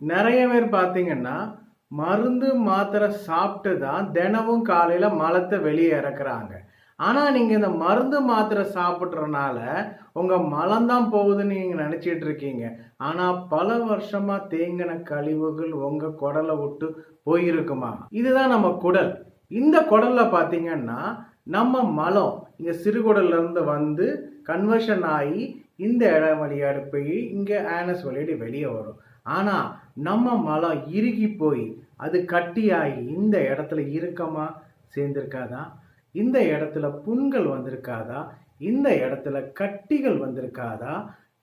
நிறைய பேர் பார்த்தீங்கன்னா மருந்து மாத்திரை சாப்பிட்டு தான் தினமும் காலையில் மலத்தை வெளியே இறக்குறாங்க. ஆனால் நீங்கள் இந்த மருந்து மாத்திரை சாப்பிட்றனால உங்கள் மலம்தான் போகுதுன்னு நீங்கள் நினச்சிட்டு இருக்கீங்க. ஆனால் பல வருஷமாக தேங்கின கழிவுகள் உங்கள் குடலை விட்டு போயிருக்குமா? இதுதான் நம்ம குடல். இந்த குடலில் பார்த்தீங்கன்னா நம்ம மலம் இங்கே சிறுகுடல்லேருந்து வந்து கன்வர்ஷன் ஆகி இந்த இடம் வழியாடு போய் இங்கே ஆனஸ் வழியாடி வெளியே வரும். ஆனால் நம்ம மலம் இறுகி போய் அது கட்டியாகி இந்த இடத்துல இறுக்கமாக சேர்ந்திருக்காதா? இந்த இடத்துல புண்கள் வந்திருக்காதா? இந்த இடத்துல கட்டிகள் வந்திருக்காதா?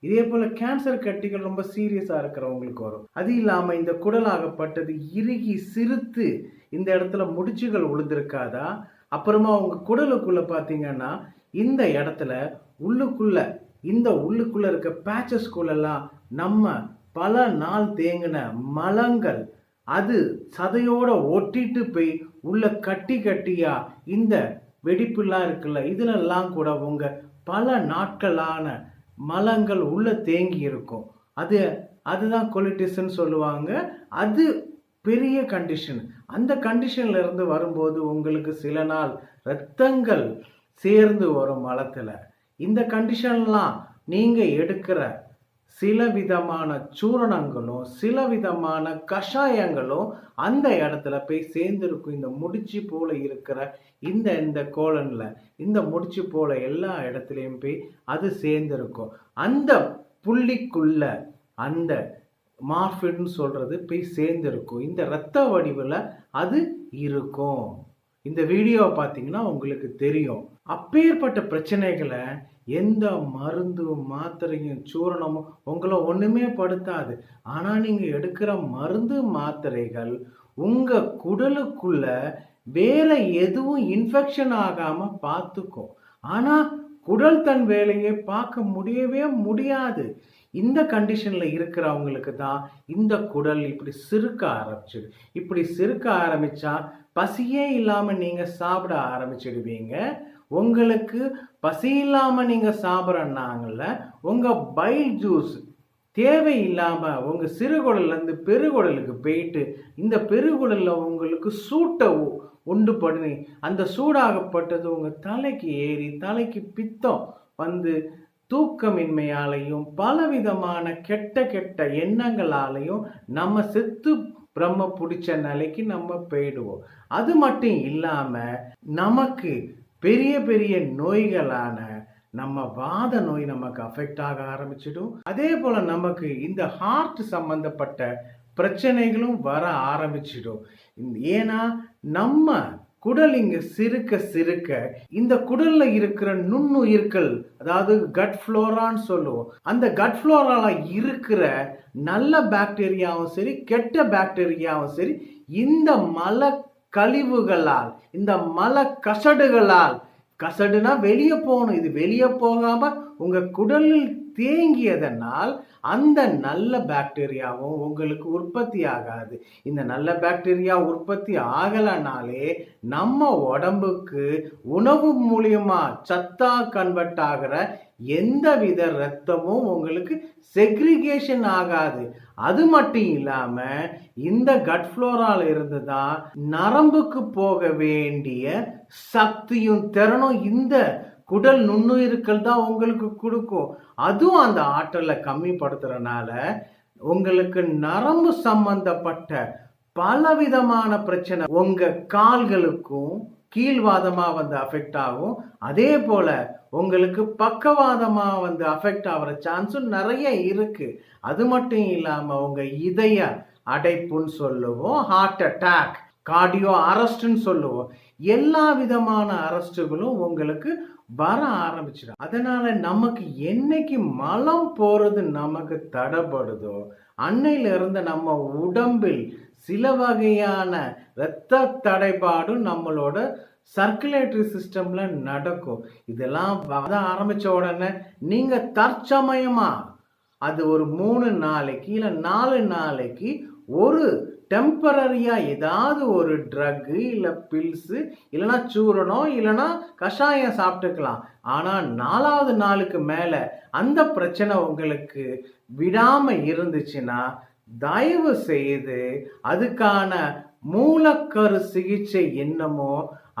இதே போல் கேன்சர் கட்டிகள் ரொம்ப சீரியஸாக இருக்கிறவங்களுக்கு வரும். அது இல்லாமல் இந்த குடலாகப்பட்டது இறுகி சிறுத்து இந்த இடத்துல முடிச்சுகள் உழுந்திருக்காதா? அப்புறமா அவங்க குடலுக்குள்ளே பார்த்தீங்கன்னா இந்த இடத்துல உள்ளுக்குள்ளே இந்த உள்ளுக்குள்ளே இருக்க பேச்சஸ்குள்ளெல்லாம் நம்ம பல நாள் தேங்கின மலங்கள் அது சதையோட ஒட்டிட்டு போய் உள்ள கட்டி கட்டியா இந்த வெடிப்புலாம் இருக்குல்ல இதுலெல்லாம் கூட உங்க பல நாட்களான மலங்கள் உள்ள தேங்கி இருக்கும். அது அதுதான் கொலிட்டிஸ்ன்னு சொல்லுவாங்க. அது பெரிய கண்டிஷன் அந்த கண்டிஷன்ல இருந்து வரும்போது உங்களுக்கு சில நாள் இரத்தங்கள் சேர்ந்து வரும் மலத்தில். இந்த கண்டிஷன்லாம் நீங்கள் எடுக்கிற சில விதமான சூரணங்களும் சில விதமான கஷாயங்களும் அந்த இடத்துல போய் சேர்ந்துருக்கும். இந்த முடிச்சு போல இருக்கிற இந்த இந்த கோலனில் இந்த முடிச்சு போல எல்லா இடத்துலையும் போய் அது சேர்ந்துருக்கும். அந்த புள்ளிக்குள்ள அந்த மார்பின்னு சொல்கிறது போய் சேர்ந்துருக்கும். இந்த இரத்த வடிவில் அது இருக்கும். இந்த வீடியோவை பார்த்தீங்கன்னா உங்களுக்கு தெரியும். அப்பேற்பட்ட பிரச்சனைகளை எந்த மருந்து மாத்திரையும் சூரணமும் உங்களை ஒன்றுமே படுத்தாது. ஆனால் நீங்கள் எடுக்கிற மருந்து மாத்திரைகள் உங்கள் குடலுக்குள்ள வேற எதுவும் இன்ஃபெக்ஷன் ஆகாமல் பார்த்துக்கும். ஆனால் குடல் தன் வேலையை பார்க்க முடியவே முடியாது. இந்த கண்டிஷனில் இருக்கிறவங்களுக்கு தான் இந்த குடல் இப்படி சிறுக்க ஆரம்பிச்சிடு இப்படி சிறுக்க ஆரம்பித்தா பசியே இல்லாமல் நீங்கள் சாப்பிட ஆரம்பிச்சிடுவீங்க. உங்களுக்கு பசி இல்லாமல் நீங்கள் சாப்பிட்றனாங்கள உங்கள் பைல் ஜூஸ் தேவையில்லாமல் உங்கள் சிறுகுடல்லேருந்து பெருகுடலுக்கு போயிட்டு இந்த பெருகுடலில் உங்களுக்கு சூட்டை உண்டு பண்ணி அந்த சூடாகப்பட்டது உங்கள் தலைக்கு ஏறி தலைக்கு பித்தம் வந்து தூக்கமின்மையாலையும் பலவிதமான கெட்ட கெட்ட எண்ணங்களாலையும் நம்ம செத்து பிரம்ம பிடிச்ச நிலைக்கு நம்ம போயிடுவோம். அது மட்டும் இல்லாமல் நமக்கு பெரிய பெரிய நோய்களான நம்ம வாத நோய் நமக்கு அஃபெக்ட் ஆக ஆரம்பிச்சிடும். அதே போல் நமக்கு இந்த ஹார்ட் சம்பந்தப்பட்ட பிரச்சனைகளும் வர ஆரம்பிச்சிடும். ஏன்னா நம்ம குடல் இங்க சிறுக்க சிறுக்க இந்த குடல்ல இருக்கிற நுண்ணுயிர்கள் அதாவது கட் ஃப்ளோரான்னு சொல்லுவோம் அந்த கட் ஃப்ளோரால இருக்கிற நல்ல பாக்டீரியாவும் சரி கெட்ட பாக்டீரியாவும் சரி இந்த மல கழிவுகளால் இந்த மல கசடுகளால் கசடுனா வெளியே போகணும் இது வெளியே போகாம உங்க குடலில் தேங்கியதனால் அந்த நல்ல பாக்டீரியாவும் உங்களுக்கு உற்பத்தி ஆகாது. இந்த நல்ல பாக்டீரியா உற்பத்தி ஆகலைனாலே நம்ம உடம்புக்கு உணவு மூலியமா சத்தா கன்வெர்ட் ஆகிற எந்த வித ரத்தமும் உங்களுக்கு செக்ரிகேஷன் ஆகாது. அது மட்டும் இல்லாம இந்த கட் ஃப்ளோரால இருந்து தான் நரம்புக்கு போக வேண்டிய சக்தியும் திறனும் இந்த குடல் நுண்ணுயிர்கள் தான் உங்களுக்கு கொடுக்கும். அதுவும் அந்த ஆற்றலை கம்மிப்படுத்துறனால உங்களுக்கு நரம்பு சம்பந்தப்பட்ட பலவிதமான பிரச்சனை உங்க கால்களுக்கும் கீழ்வாதமாக வந்து அஃபெக்ட் ஆகும். அதே போல உங்களுக்கு பக்கவாதமாக வந்து அஃபெக்ட் ஆகிற சான்ஸும் நிறைய இருக்கு. அது மட்டும் இல்லாமல் உங்க இதய அடைப்புன்னு சொல்லுவோம் ஹார்ட் அட்டாக் கார்டியோ அரஸ்ட்னு சொல்லுவோம். எல்லா விதமான அரெஸ்ட்டுகளும் உங்களுக்கு வர ஆரம்பிச்சிடும். அதனால நமக்கு என்னைக்கு மலம் போறது நமக்கு தடைப்படுதோ அன்னையிலிருந்து நம்ம உடம்பில் சில வகையான இரத்த தடைபாடும் நம்மளோட சர்க்குலேட்டரி சிஸ்டம்ல நடக்கும். இதெல்லாம் வர ஆரம்பிச்ச உடனே நீங்க தற்சமயமா அது ஒரு மூணு நாளைக்கு இல்லை நாலு நாளைக்கு ஒரு டெம்பரரியாக ஏதாவது ஒரு ட்ரக்கு இல்லை பில்ஸு இல்லைன்னா சூரணம் இல்லைன்னா கஷாயம் சாப்பிட்டுக்கலாம். ஆனால் நாலாவது நாளுக்கு மேலே அந்த பிரச்சனை உங்களுக்கு விடாமல் இருந்துச்சுன்னா தயவு செய்து அதுக்கான மூலக்கரு சிகிச்சை என்னமோ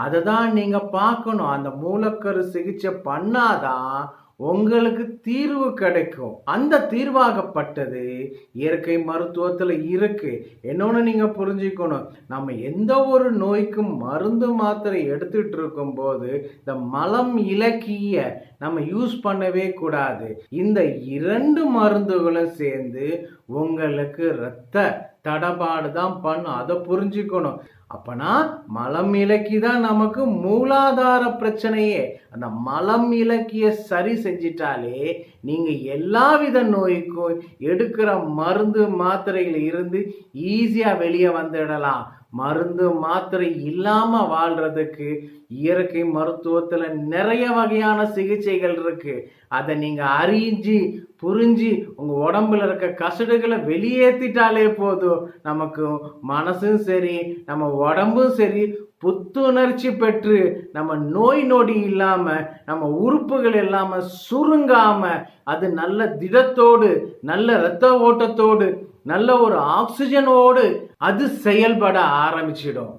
அதை தான் நீங்கள் பார்க்கணும். அந்த மூலக்கரு சிகிச்சை பண்ணாதான் உங்களுக்கு தீர்வு கிடைக்கும். அந்த தீர்வாகப்பட்டது இயற்கை மருத்துவத்துல இருக்கு. இன்னொன்னு நீங்க புரிஞ்சுக்கணும். நம்ம எந்த ஒரு நோய்க்கும் மருந்து மாத்திரை எடுத்துட்டு இருக்கும் போது இந்த மலம் இலக்கிய நம்ம யூஸ் பண்ணவே கூடாது. இந்த இரண்டு மருந்துகளும் சேர்ந்து உங்களுக்கு இரத்த தடபாடு தான் பண்ணும். அதை புரிஞ்சுக்கணும். அப்பனா மலம் இலக்கி தான் நமக்கு மூலாதார பிரச்சனையே. அந்த மலம் இலக்கிய சரி செஞ்சிட்டாலே நீங்க எல்லாவித நோய்க்கும் எடுக்கிற மருந்து மாத்திரையில இருந்து ஈஸியா வெளியே வந்துடலாம். மருந்து மாத்திரை இல்லாம வாழ்றதுக்கு இயற்கை மருத்துவத்துல நிறைய வகையான சிகிச்சைகள் இருக்கு. அதை நீங்க அறிஞ்சு புரிஞ்சு உங்க உடம்புல இருக்க கசடுகளை வெளியேற்றிட்டாலே போதும். நமக்கு மனசும் சரி நம்ம உடம்பும் சரி புத்துணர்ச்சி பெற்று நம்ம நோய் நொடி இல்லாம நம்ம உறுப்புகள் இல்லாம சுருங்காம அது நல்ல திடத்தோடு நல்ல இரத்த ஓட்டத்தோடு நல்ல ஒரு ஆக்சிஜனோடு அது செயல்பட ஆரம்பிச்சிடும்.